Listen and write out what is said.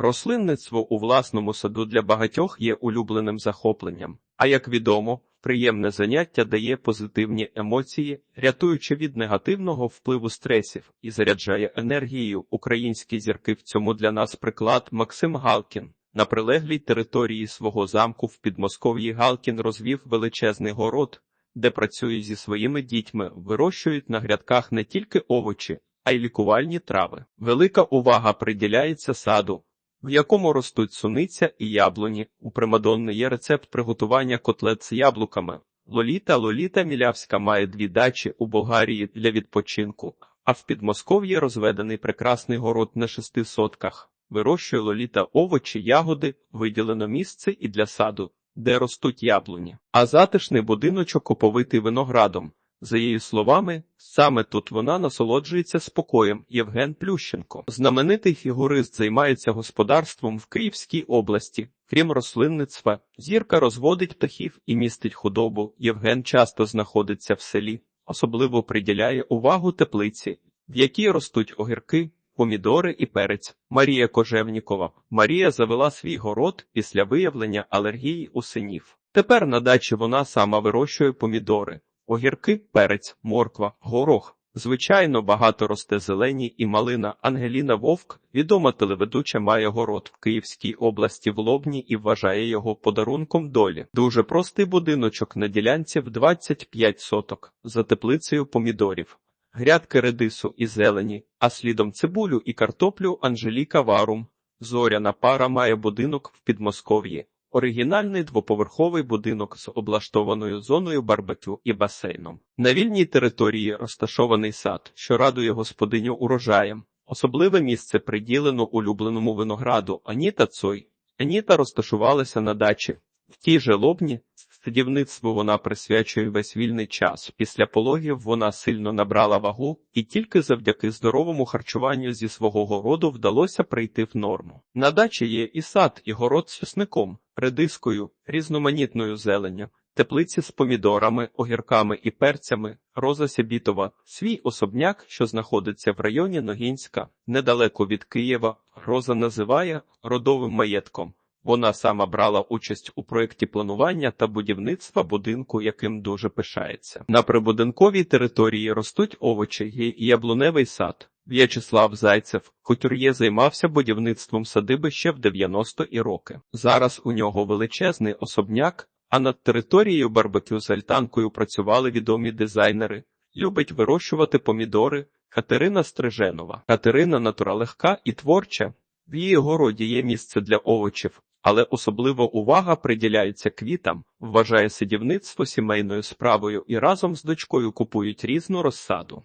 Рослинництво у власному саду для багатьох є улюбленим захопленням, а як відомо, приємне заняття дає позитивні емоції, рятуючи від негативного впливу стресів і заряджає енергією. Українські зірки в цьому для нас приклад Максим Галкін. На прилеглій території свого замку в Підмосков'ї Галкін розвів величезний город, де працює зі своїми дітьми, вирощують на грядках не тільки овочі, а й лікувальні трави. Велика увага приділяється саду, в якому ростуть суниця і яблуні. У Примадонни є рецепт приготування котлет з яблуками. Лоліта Лоліта Мілявська має дві дачі у Болгарії для відпочинку, а в Підмосков'ї розведений прекрасний город на шести сотках. Вирощує Лоліта овочі, ягоди, виділено місце і для саду, де ростуть яблуні. А затишний будиночок оповитий виноградом. За її словами, саме тут вона насолоджується спокоєм Євген Плющенко. Знаменитий фігурист займається господарством в Київській області. Крім рослинництва, зірка розводить птахів і містить худобу. Євген часто знаходиться в селі, особливо приділяє увагу теплиці, в якій ростуть огірки, помідори і перець. Марія Кожевнікова. Марія завела свій город після виявлення алергії у синів. Тепер на дачі вона сама вирощує помідори. Огірки, перець, морква, горох. Звичайно, багато росте зелені і малина. Ангеліна Вовк, відома телеведуча, має город в Київській області в Лобні і вважає його подарунком долі. Дуже простий будиночок на ділянці в 25 соток за теплицею помідорів. Грядки редису і зелені, а слідом цибулю і картоплю Анжеліка Варум. Зоряна пара має будинок в Підмосков'ї. Оригінальний двоповерховий будинок з облаштованою зоною барбекю і басейном. На вільній території розташований сад, що радує господиню урожаєм. Особливе місце приділено улюбленому винограду Аніта Цой. Аніта розташувалася на дачі. В тій же лобні садівництву вона присвячує весь вільний час. Після пологів вона сильно набрала вагу, і тільки завдяки здоровому харчуванню зі свого городу вдалося прийти в норму. На дачі є і сад, і город з чесником, редискою, різноманітною зеленню, теплиці з помідорами, огірками і перцями, Роза Сябітова, свій особняк, що знаходиться в районі Ногінська, недалеко від Києва, Роза називає родовим маєтком. Вона сама брала участь у проєкті планування та будівництва будинку, яким дуже пишається. На прибудинковій території ростуть овочі і яблуневий сад. В'ячеслав Зайцев, кутюр'є займався будівництвом садиби ще в 90-і роки. Зараз у нього величезний особняк, а над територією барбекю з альтанкою працювали відомі дизайнери. Любить вирощувати помідори. Катерина Стриженова. Катерина натуралегка і творча. В її городі є місце для овочів, але особливо увага приділяється квітам, вважає сидівництво сімейною справою і разом з дочкою купують різну розсаду.